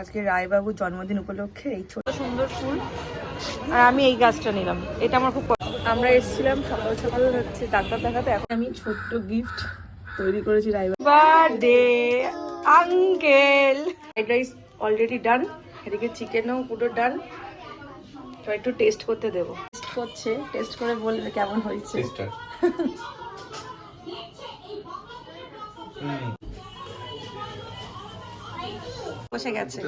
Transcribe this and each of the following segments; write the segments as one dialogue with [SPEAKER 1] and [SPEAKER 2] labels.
[SPEAKER 1] আজকে রায়বাবুর জন্মদিন উপলক্ষে এই ছোট সুন্দর ফুল। আর আমি এই গাছটা নিলাম। এটা আমার খুব পছন্দ। আমরা এসেছিলাম সকাল সকাল হচ্ছে ডাক্তার দেখাতে। এখন আমি ছোট্ট গিফট তৈরি করেছি রায়বাবু birthday uncle fried rice already done এদিকে চিকেনও পুরো ডান তো একটু টেস্ট করতে দেবো। টেস্ট করছে। টেস্ট করে বলবে কেমন হয়েছে। বসে গেছে।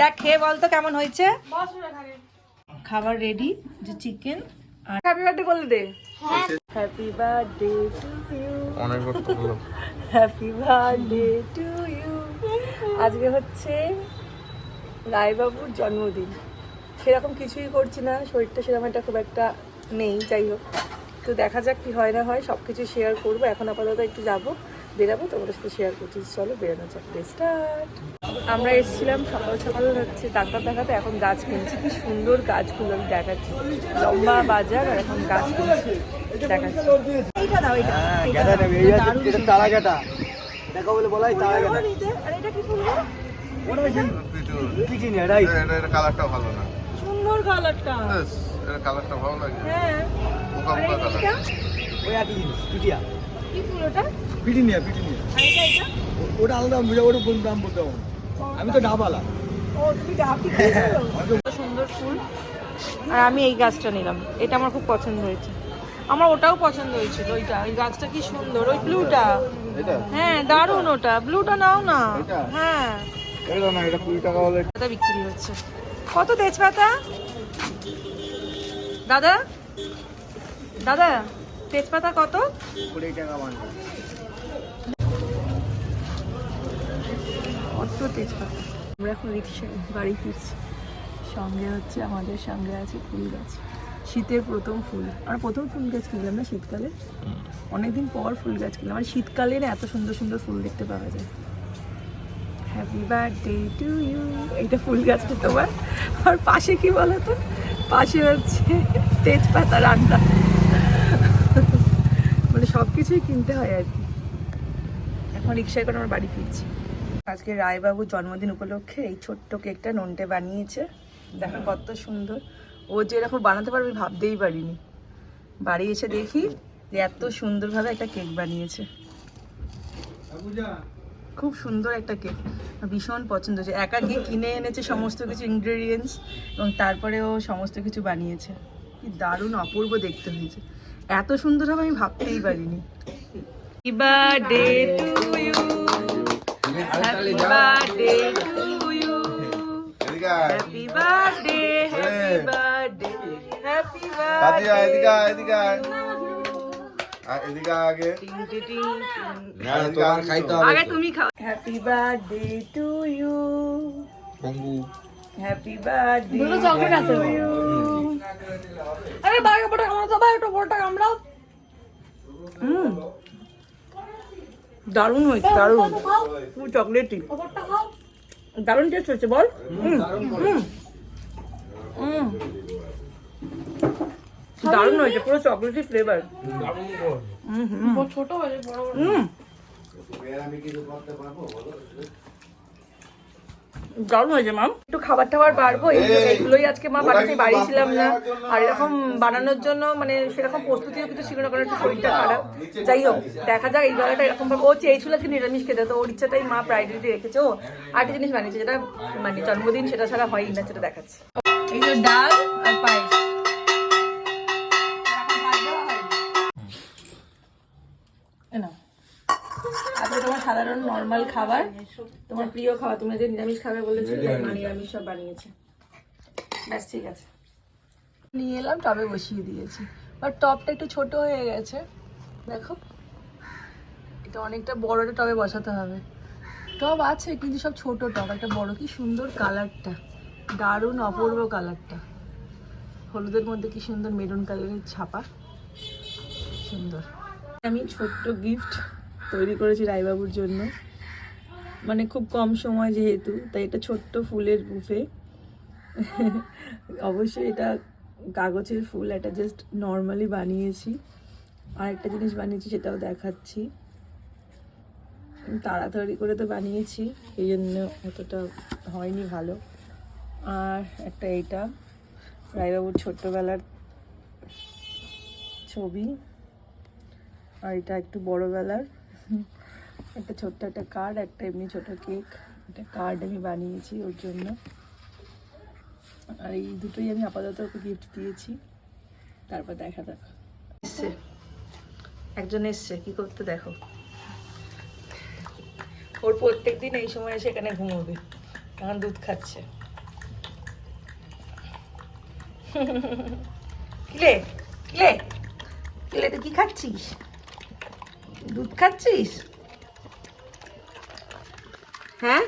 [SPEAKER 1] দেখ খেয়ে বলতো কেমন হয়েছে। খাবার রেডি যে চিকেন আর হ্যাপি বার্থডে বলে দে। হ্যাপি বার্থডে টু ইউ
[SPEAKER 2] অনেক
[SPEAKER 1] হ্যাপি বার্থডে টু ইউ আজকে হচ্ছে রায়বাবুর জন্মদিন। সেরকম কিছুই করছি না শরীরটা সেরকম একটা খুব একটা নেই যাই হোক। তো দেখা যাক কি হয় না হয় সব কিছু শেয়ার করব। এখন আপাতত একটু যাব বেরাবো তোমাদের সাথে শেয়ার করছি। চলো বেরোনো যাক। স্টার্ট আমরা এসেছিলাম সকাল সকাল হচ্ছে ডাক্তার দেখাতে এখন গাছ কিনছি। কি সুন্দর গাছগুলো আমি দেখাচ্ছি। লম্বা বাজার আর এখন গাছ কিনছি। দেখাচ্ছি। এইটা দাও এইটা। এইটা দাও। দারুণ
[SPEAKER 3] এটা তারা কাটা এটাকে বলে বলা তারা কাটা
[SPEAKER 1] আর এটা কি ফুল গো?
[SPEAKER 3] পিটি
[SPEAKER 2] এটা? এটা কালারটা ভালো না।
[SPEAKER 1] সুন্দর কালারটা
[SPEAKER 2] এটা কালারটা ভালো লাগে।
[SPEAKER 1] হ্যাঁ।
[SPEAKER 2] পোকা পোকা কালার
[SPEAKER 3] ওই একই জিনিস পিটিয়া।
[SPEAKER 1] কি ফুল ওটা?
[SPEAKER 3] পিটি নিয়ে পিটি
[SPEAKER 1] আর এটা এটা?
[SPEAKER 3] ওটা আলাদা ওটা কোন দাম বলতে হবে। আমি তো ডাবালা।
[SPEAKER 1] ও তুমি ডাবি সুন্দর ফুল। আর আমি এই গাছটা নিলাম। এটা আমার খুব পছন্দ হয়েছে। আমার ওটাও পছন্দ হয়েছিল ওইটা। ওই গাছটা কি সুন্দর ওই ব্লুটা।
[SPEAKER 2] এটা?
[SPEAKER 1] হ্যাঁ দারুণ ওটা। ব্লুটা নাও না। হ্যাঁ।
[SPEAKER 2] এটা না এটা কুড়ি টাকা হলে
[SPEAKER 1] পাতা বিক্রি হচ্ছে। কত তেজপাতা? দাদা? দাদা তেজপাতা কত?
[SPEAKER 3] কুড়ি টাকা বান্ডেল
[SPEAKER 1] কত তেজপাতা। আমরা এখন রিক্সায় বাড়ি ফিরছি। সঙ্গে হচ্ছে আমাদের সঙ্গে আছে ফুল গাছ। শীতের প্রথম ফুল। আর প্রথম ফুল গাছ কিনলাম না শীতকালে? অনেকদিন পর ফুল গাছ কিনলাম। আর শীতকালে না এত সুন্দর সুন্দর ফুল দেখতে পাওয়া যায়। হ্যাপি বার্থডে টু ইউ এইটা ফুল গাছটা তোমার। আর পাশে কি বলো তো পাশে হচ্ছে তেজপাতা রান্না। মানে সব কিছুই কিনতে হয় আর কি। এখন রিক্সায় করে আমার বাড়ি ফিরছি। আজকে রায়বাবুর জন্মদিন উপলক্ষে এই ছোট্ট কেকটা নন্টে বানিয়েছে। দেখো কত সুন্দর। ও যে এরকম বানাতে পারবে ভাবতেই পারিনি। বাড়ি এসে দেখি যে এত সুন্দরভাবে একটা কেক বানিয়েছে। খুব সুন্দর একটা কেক। ভীষণ পছন্দ হয়েছে। একা গিয়ে কিনে এনেছে সমস্ত কিছু ইনগ্রেডিয়েন্টস এবং তারপরে ও সমস্ত কিছু বানিয়েছে। কি দারুণ অপূর্ব দেখতে হয়েছে। এত সুন্দর হবে আমি ভাবতেই পারিনি। Birthday to you happy birthday to you
[SPEAKER 2] এদিকে আয়।
[SPEAKER 1] হ্যাপি বার্থডে হ্যাপি
[SPEAKER 2] ওরে।
[SPEAKER 1] বার্থডে হ্যাপি
[SPEAKER 2] দাদি আয়, এদিকে এদিকে এদিকে আগে।
[SPEAKER 3] তোমার খাইতে হবে
[SPEAKER 1] আগে তুমি খাও। হ্যাপি বার্থডে টু ইউ
[SPEAKER 2] বঙ্গু
[SPEAKER 1] হ্যাপি বার্থডে
[SPEAKER 4] দুটো চকলেট আছে। আরে বাইরে বড় আমরা বড়টা
[SPEAKER 1] হুম। দারুণ হয়েছে দারুণ। পুরো চকলেটই।
[SPEAKER 4] দারুণ
[SPEAKER 1] দারুণ টেস্ট হয়েছে বল। হুম হুম হুম। দারুণ হয়েছে পুরো চকলেটি ফ্লেভার হুম হুম।
[SPEAKER 4] বড় ছোট হয়েছে বড় বড়।
[SPEAKER 1] হুম। দারুণ হয়েছে মাম একটু খাবার টাবার বাড়বো এইগুলোই আজকে মা বাড়িতে বাড়ি ছিলাম না। আর এরকম বানানোর জন্য মানে সেরকম প্রস্তুতিও কিন্তু ছিল না কারণ একটু শরীরটা খারাপ। যাই হোক দেখা যাক এই বেলাটা এরকম ভাবে ও চেয়েছিল আজকে নিরামিষ খেতে তো ওর ইচ্ছাটাই মা প্রায়োরিটি রেখেছে। ও আরেকটা জিনিস বানিয়েছে যেটা মানে জন্মদিন সেটা ছাড়া হয়ই না সেটা দেখাচ্ছে। এই যে ডাল আর পায়েস। সাধারণ নর্মাল খাবার। তোমার প্রিয় খাবার তুমি যে নিরামিষ খাবে মা নিরামিষ সব বানিয়েছে। ব্যাস ঠিক আছে। নিয়ে এলাম টবে বসিয়ে দিয়েছি। বাট টবটা একটু ছোট হয়ে গেছে। দেখো এটা অনেকটা বড় একটা টবে বসাতে হবে। টব আছে কিন্তু সব ছোট টব। একটা বড় কি সুন্দর কালারটা। দারুণ অপূর্ব কালারটা। হলুদের মধ্যে কি সুন্দর মেরুন কালারের ছাপা। সুন্দর। আমি ছোট্ট গিফট তৈরি করেছি রায়বাবুর জন্য। মানে খুব কম সময় যেহেতু, তাই এটা ছোট্ট ফুলের বুফে। অবশ্যই এটা কাগজের ফুল, এটা জাস্ট নর্মালি বানিয়েছি। আর একটা জিনিস বানিয়েছি, সেটাও দেখাচ্ছি। তাড়াতাড়ি করে তো বানিয়েছি, এই জন্য অতটা হয়নি ভালো। আর একটা এইটা, রায়বাবুর ছোট্টবেলার ছবি। আর এটা একটু বড়বেলার। একটা ছোট্ট একটা কার্ড একটা এমনি ছোট কেক একটা কার্ড আমি বানিয়েছি ওর জন্য। আর এই দুটোই আমি আপাতত ওকে গিফট দিয়েছি। তারপর দেখা যাক। এসছে। একজন এসছে, কি করতে দেখো। ওর প্রত্যেক দিন এই সময় এসে এখানে ঘুমোবে, এখন দুধ খাচ্ছে। কিলে কিলে কিলে তুই কি খাচ্ছিস? দুধ খাচ্ছিস? হ্যাঁ?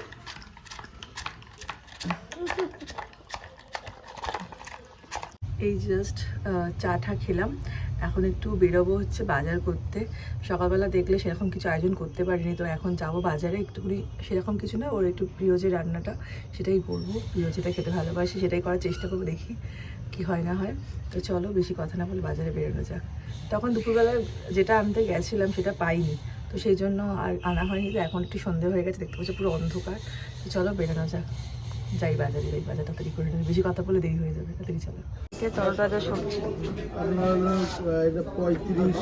[SPEAKER 1] এই জাস্ট চাটা খেলাম। এখন একটু বেরোবো হচ্ছে বাজার করতে। সকালবেলা দেখলে সেরকম কিছু আয়োজন করতে পারিনি, তো এখন যাব বাজারে। একটুখানি সেরকম কিছু না, ওর একটু প্রিয় যে রান্নাটা, সেটাই করব। প্রিয় যেটা খেতে ভালোবাসি সেটাই করার চেষ্টা করব, দেখি কি হয় না হয় তো চলো বেশি কথা না বলে বাজারে বেরোনো যাক। তখন দুপুরবেলা যেটা আনতে গেছিলাম সেটা পাইনি তো সেই জন্য আর আনা হয়নি তো এখন একটু সন্ধে হয়ে গেছে দেখতে পাচ্ছি পুরো অন্ধকার। তো চলো বেরোনো যাক। যাই বাজারে যাই বাজার তাড়াতাড়ি করে নিই। বেশি কথা বলে দেরি হয়ে যাবে তাড়াতাড়ি চলো। তরতাজা সবজি
[SPEAKER 3] এটা পঁয়ত্রিশ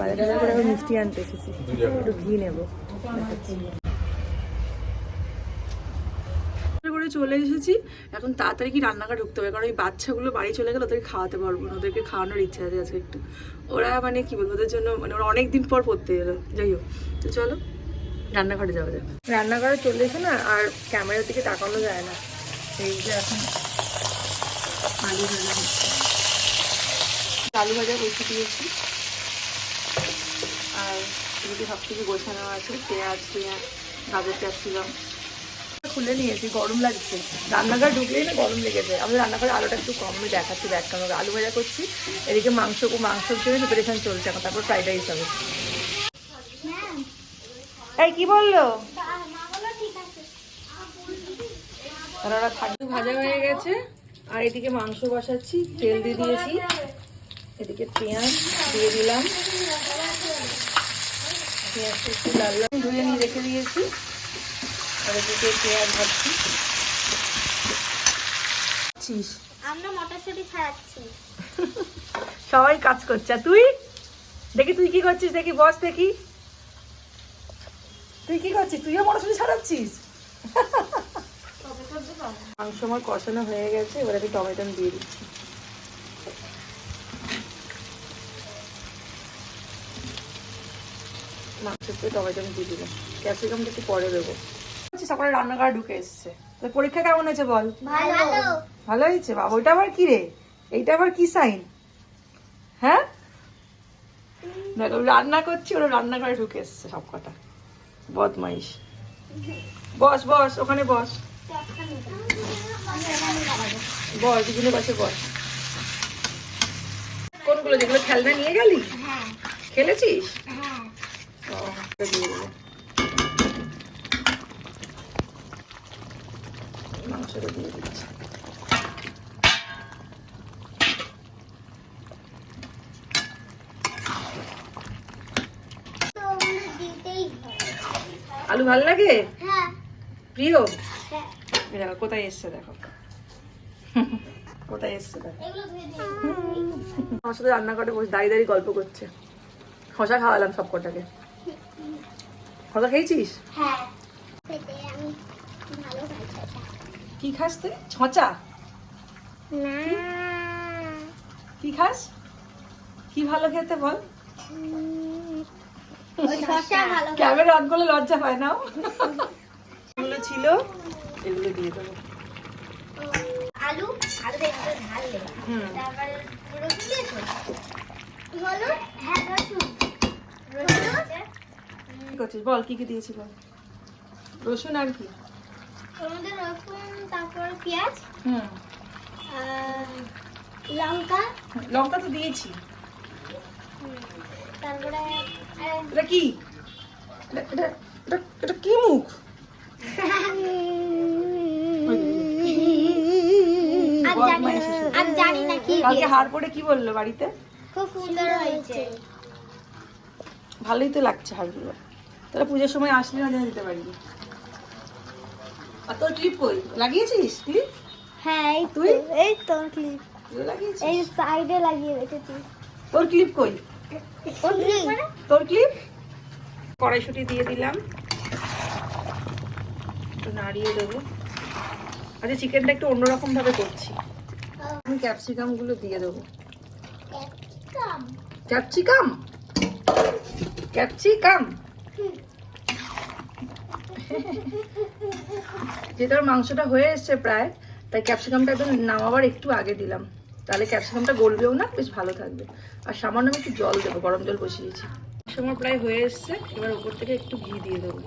[SPEAKER 1] বাজারে করে আমি মিষ্টি আনতে এসেছি। একটু ঘি নেব। চলে এসেছি। এখন তাড়াতাড়ি কি রান্নাঘর ঢুকতে হবে? কারণ ওই বাচ্চাগুলো বাড়ি চলে গেলে ওদেরকে খাওয়াতে পারব না। ওদেরকে খাওয়ানোর ইচ্ছা আছে আজকে একটু। ওরা মানে কি বলব, ওদের জন্য মানে ওরা অনেক দিন পর পড়তে এলো। যাই হোক, তো চলো রান্নাঘরে যাওয়া যাক। রান্নাঘরে চলে এসে না আর ক্যামেরার দিকে তাকানো যায় না। এই যে এখন আলু ভাজা আলু ভাজা বসে দিয়েছি। আর এদিকে সব কিছু গোছানো আছে। পেঁয়াজ পেঁয়াজ, গাজর, ক্যাপসিকাম। খুলে নিয়েছি, গরম লাগছে। রান্নাঘর ঢুকলেই না গরম লেগেছে আমাদের রান্নাঘরে আলোটা একটু কম, আমি দেখাচ্ছি ব্যাগ কেন আলু ভাজা করছি, এদিকে মাংস ও মাংসর জন্য প্রিপারেশন চলছে এখন, তারপর ফ্রাইড রাইস হবে। এই, কি বলল? খাদ্য ভাজা হয়ে গেছে, আর এদিকে মাংস বসাচ্ছি, তেল দিয়ে দিয়েছি। এদিকে পেঁয়াজ দিয়ে দিলাম। পেঁয়াজটা একটু লাল লাল ধুয়ে নিয়ে রেখে দিয়েছি। সবাই কাজ করছে। তুই? দেখি তুই কি করছিস? দেখি বস দেখি। তুই কি করছিস? তুইও মটরশুঁটি ছাড়াচ্ছিস? মাংস আমার কষানো হয়ে গেছে, এবার আমি টমেটো দিয়ে দিচ্ছি। মাংসতে টমেটো দিয়ে দিলাম। ক্যাপসিকামটা একটু পরে দেবো। সকালে রান্নাঘরে ঢুকে এসছে। তো পরীক্ষা কেমন হয়েছে বল?
[SPEAKER 5] ভালো।
[SPEAKER 1] হয়েছে? বাবা ওইটা আবার কি রে? এইটা আবার কি সাইন হ্যাঁ? দেখো রান্না করছি ওরা রান্নাঘরে ঢুকে এসছে সব কটা। বদমাইশ। বস বস ওখানে বস। বস দুজনে পাশে বস। কোনগুলো যেগুলো খেলনা নিয়ে গেলি?
[SPEAKER 5] হ্যাঁ।
[SPEAKER 1] খেলেছিস?
[SPEAKER 5] হ্যাঁ।
[SPEAKER 1] ও, ওটা দিয়ে দেবো। মাংসটা দিয়ে দিচ্ছি আলু ভালো লাগে?
[SPEAKER 5] হ্যাঁ।
[SPEAKER 1] প্রিয়?
[SPEAKER 5] হ্যাঁ।
[SPEAKER 1] দেখো কোথায় এসছে দেখো। কোথায় এসছে দেখো। আমার সাথে রান্না করে বসে দাঁড়িয়ে দাঁড়িয়ে গল্প করছে। শশা খাওয়ালাম সব কটাকে শশা খেয়েছিস?
[SPEAKER 5] হ্যাঁ খেতে আমি ভালো খাই সেটা।
[SPEAKER 1] কি খাস তুই? ছচা?
[SPEAKER 5] না।
[SPEAKER 1] কি খাস? কি ভালো খেতে বল? ক্যামেরা অন করলে লজ্জা পায় না? এগুলো ছিল এগুলো দিয়ে দেবো।
[SPEAKER 5] আলু আলু দেখতে ঢাললে তারপরে রসুন দিয়েছ হলুদ হ্যাঁ রসুন। রসুন
[SPEAKER 1] কি করছিস? বল কি কি দিয়েছি বল রসুন আর কি?
[SPEAKER 5] মধ্যে রসুন তারপর পেঁয়াজ
[SPEAKER 1] হুম।
[SPEAKER 5] লঙ্কা।
[SPEAKER 1] লঙ্কা তো দিয়েছি।
[SPEAKER 5] তারপরে
[SPEAKER 1] এটা কি? এটা এটা- কি মুখ?
[SPEAKER 5] জানি না কি
[SPEAKER 1] কালকে হার পরে কি বলল বাড়িতে?
[SPEAKER 5] খুব সুন্দর হয়েছে।
[SPEAKER 1] ভালোই তো লাগছে হারগুলো তাহলে পুজোর সময় আসলে না দিতে পারবি আর তোর ক্লিপ কই? লাগিয়েছিস ক্লিপ
[SPEAKER 5] হ্যাঁ এই
[SPEAKER 1] তুই?
[SPEAKER 5] এই তো ক্লিপ
[SPEAKER 1] তুই লাগিয়েছিস?
[SPEAKER 5] এই সাইডে লাগিয়ে রেখেছি।
[SPEAKER 1] তোর ক্লিপ কই? তোর ক্লিপ কড়াইশুটি দিয়ে দিলাম। একটু নাড়িয়ে দেবো। আচ্ছা চিকেনটা একটু অন্যরকম ভাবে করছি আমি ক্যাপসিকামগুলো দিয়ে দেবো।
[SPEAKER 5] Capsicum.
[SPEAKER 1] ক্যাপসিকাম ক্যাপসিকাম যেহেতু আমার মাংসটা হয়ে এসছে প্রায়, তাই ক্যাপসিকামটা একদম নামাবার একটু আগে দিলাম। তাহলে ক্যাপসিকামটা গলবেও না, বেশ ভালো থাকবে। আর সামান্য আমি একটু জল দেবো, গরম জল বসিয়েছি সময় প্রায় হয়ে এসছে, এবার উপর থেকে একটু ঘি দিয়ে দেবো।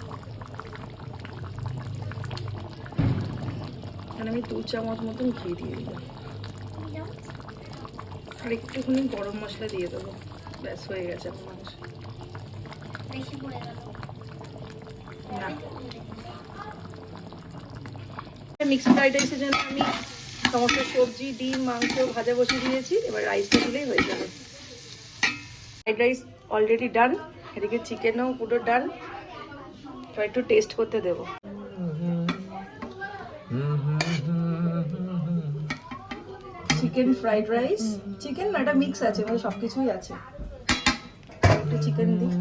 [SPEAKER 1] এখানে আমি দু চামচ মতন ঘি দিয়ে দিলাম। আর একটুখানি গরম মশলা দিয়ে দেবো। ব্যাস, হয়ে গেছে আমার মাংস। মিক্সড ফ্রাইড আমি সবজি, ডিম, মাংস বসিয়ে দিয়েছি, এবার হয়ে যাবে। রাইস অলরেডি ডান এদিকে চিকেনও ডান এবার একটু টেস্ট করতে দেবো। চিকেন ফ্রাইড রাইস চিকেন না মিক্স আছে মানে সব কিছুই আছে। একটু চিকেন দিই।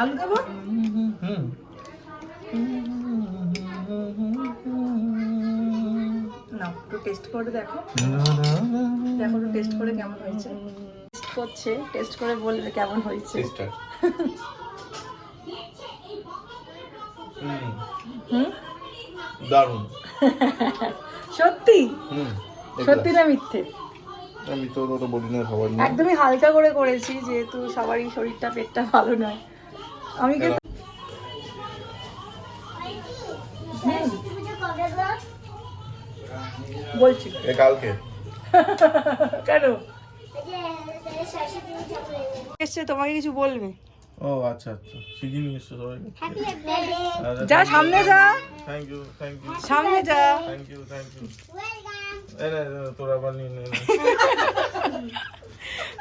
[SPEAKER 1] আলু দেবো না একটু টেস্ট করে দেখো। দেখো একটু টেস্ট করে কেমন হয়েছে। টেস্ট করছে টেস্ট করে বলবে কেমন হয়েছে।
[SPEAKER 2] দারুণ।
[SPEAKER 1] সত্যি? সত্যি না মিথ্যে?
[SPEAKER 2] আমি তো তো বলি না সবাই
[SPEAKER 1] একদমই হালকা করে করেছি যেহেতু সবারই শরীরটা পেটটা ভালো নয়। আমি বলছি।
[SPEAKER 2] এ কালকে।
[SPEAKER 1] কেন? এসছে তোমাকে কিছু বলবে?
[SPEAKER 2] ও আচ্ছা আচ্ছা। শিখিয়ে নিয়ে এসছো সবাই
[SPEAKER 1] যা সামনে যা।
[SPEAKER 2] থ্যাংক ইউ থ্যাংক ইউ
[SPEAKER 1] সামনে যা।
[SPEAKER 2] Thank you thank you
[SPEAKER 5] welcome
[SPEAKER 2] তোরা আবার নে নে।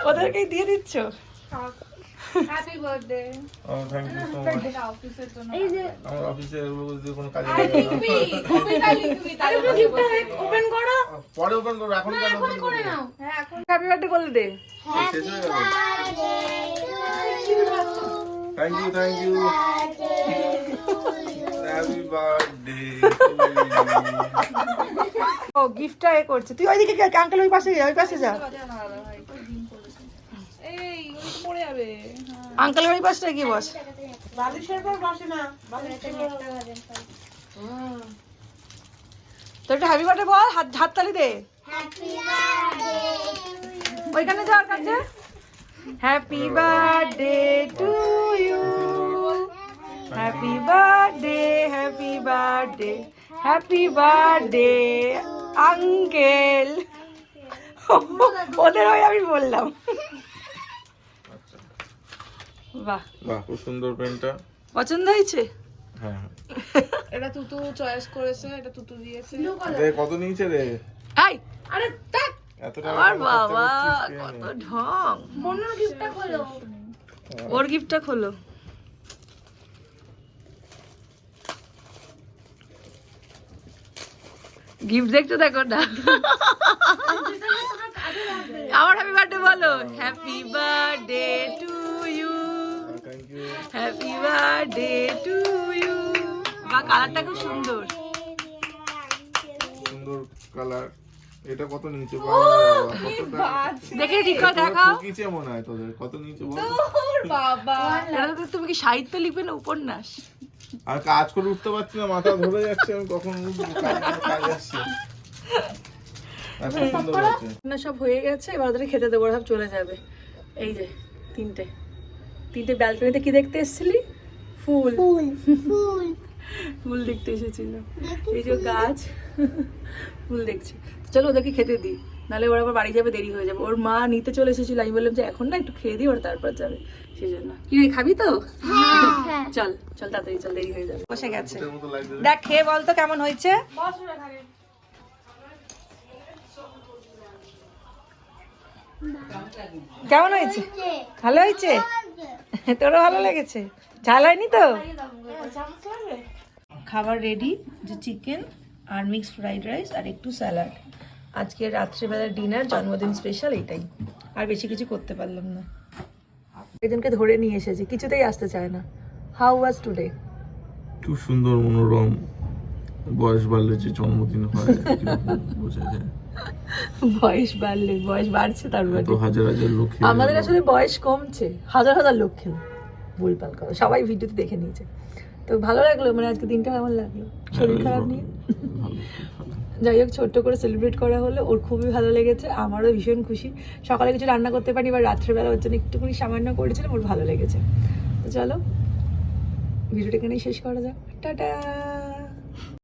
[SPEAKER 1] ওদেরকেই দিয়ে দিচ্ছ?
[SPEAKER 4] হ্যাপি বার্থডে
[SPEAKER 2] ও থ্যাংক ইউ সো মাচ
[SPEAKER 4] অফিসের জন্য
[SPEAKER 5] এই যে
[SPEAKER 2] আমার অফিসে যদি কোনো কাজে লাগে না।
[SPEAKER 1] ওপেন করো।
[SPEAKER 2] পরে ওপেন করব এখন কেন ওপেন করব?
[SPEAKER 4] হ্যাঁ এখন
[SPEAKER 1] হ্যাপি বার্থডে বলে দে।
[SPEAKER 2] শেষ হয়ে thank you thank you happy birthday
[SPEAKER 1] ও গিফটটা এ করছে। তুই ওইদিকে আঙ্কেল ওই পাশে যা ওই পাশে যা।
[SPEAKER 4] এই ওই পড়ে যাবে।
[SPEAKER 1] আঙ্কেলের ওই পাশটা কি বস। তো একটা হ্যাপি বার্থডে বল হাত হাততালি দে।
[SPEAKER 5] হ্যাপি বার্থডে
[SPEAKER 1] ওইখানে যাওয়ার কাছে? Happy birthday to you happy birthday happy birthday happy birthday uncle ওদের ওই আমি বললাম। বাহ।
[SPEAKER 2] বাহ খুব সুন্দর পেনটা
[SPEAKER 1] পছন্দ হয়েছে?
[SPEAKER 2] হ্যাঁ
[SPEAKER 4] এটা তুতু চয়েস করেছে এটা তুতু দিয়েছে।
[SPEAKER 2] রে কত নিয়েছে রে?
[SPEAKER 1] আই আরে দেখ
[SPEAKER 2] এত
[SPEAKER 1] আমার বাবা কত ঢং।
[SPEAKER 5] বন্যর গিফটটা খোলো।
[SPEAKER 1] ওর গিফটটা খোলো। গিফট দেখতে দেখো না। আমার হ্যাপি বার্থডে বলো। Happy birthday to happy birthday to you বা কালারটা খুব সুন্দর।
[SPEAKER 2] সুন্দর কালার এটা কত নিচে?
[SPEAKER 1] দেখে ঠিক করে দেখাও
[SPEAKER 2] মনে হয় তোদের। কত নিচে
[SPEAKER 4] বাবা।
[SPEAKER 1] এটা তো তুমি কি সাহিত্য লিখবে না উপন্যাস?
[SPEAKER 2] আর কাজ করে উঠতে পারছি না মাথা ধরে যাচ্ছে আমি কখন উঠবো? কাজ আসছে।
[SPEAKER 1] সব হয়ে গেছে এবার ওদের খেতে দেবো সব চলে যাবে। এই যে তিনটে। তিনটে ব্যালকনিতে কি দেখতে এসেছিলি? ফুল।
[SPEAKER 5] ফুল ফুল।
[SPEAKER 1] ফুল দেখতে এসেছিল। এই যে গাছ ফুল দেখছে। চলো ওদেরকে খেতে দিই নাহলে ওরা আবার বাড়ি যাবে দেরি হয়ে যাবে। ওর মা নিতে চলে এসেছিল আমি বললাম যে এখন না একটু খেয়ে দিই ওরা তারপর যাবে। সেই জন্য কি রে, খাবি তো? চল চল তাড়াতাড়ি চল দেরি হয়ে যাবে। বসে গেছে। দেখ খেয়ে বল তো কেমন হয়েছে। কেমন হয়েছে? ভালো হয়েছে। তোরও ভালো লেগেছে? ঝাল হয়নি তো? খাবার রেডি যে চিকেন আর মিক্সড ফ্রাইড রাইস আর একটু স্যালাড আজকে রাত্রেবেলার ডিনার জন্মদিন স্পেশাল এটাই। আর বেশি কিছু করতে পারলাম না। একজনকে ধরে নিয়ে এসেছি কিছুতেই আসতে চায় না। হাউ ওয়াজ টুডে
[SPEAKER 2] খুব সুন্দর মনোরম। বয়স বাড়লে যে জন্মদিন হয় বোঝা যায়।
[SPEAKER 1] বয়স বাড়লে বয়স বাড়ছে তার মানে।
[SPEAKER 2] হাজার হাজার লোক
[SPEAKER 1] আমাদের আসলে বয়স কমছে হাজার হাজার লোক খেলো ভুলপাল কথা। সবাই ভিডিওতে দেখে নিয়েছে। তো ভালো লাগল মানে আজকে দিনটা কেমন লাগল? শরীর
[SPEAKER 2] হ্যাঁ,
[SPEAKER 1] খারাপ নিয়ে। যাই হোক ছোট্ট করে সেলিব্রেট করা হলো ওর খুবই ভালো লেগেছে আমারও ভীষণ খুশি। সকালে কিছু রান্না করতে পারি এবার রাত্রেবেলা ওর জন্য একটুখানি সামান্য করেছিলাম ওর ভালো লেগেছে। তো চলো ভিডিওটা এখানেই শেষ করা যাক। টাটা!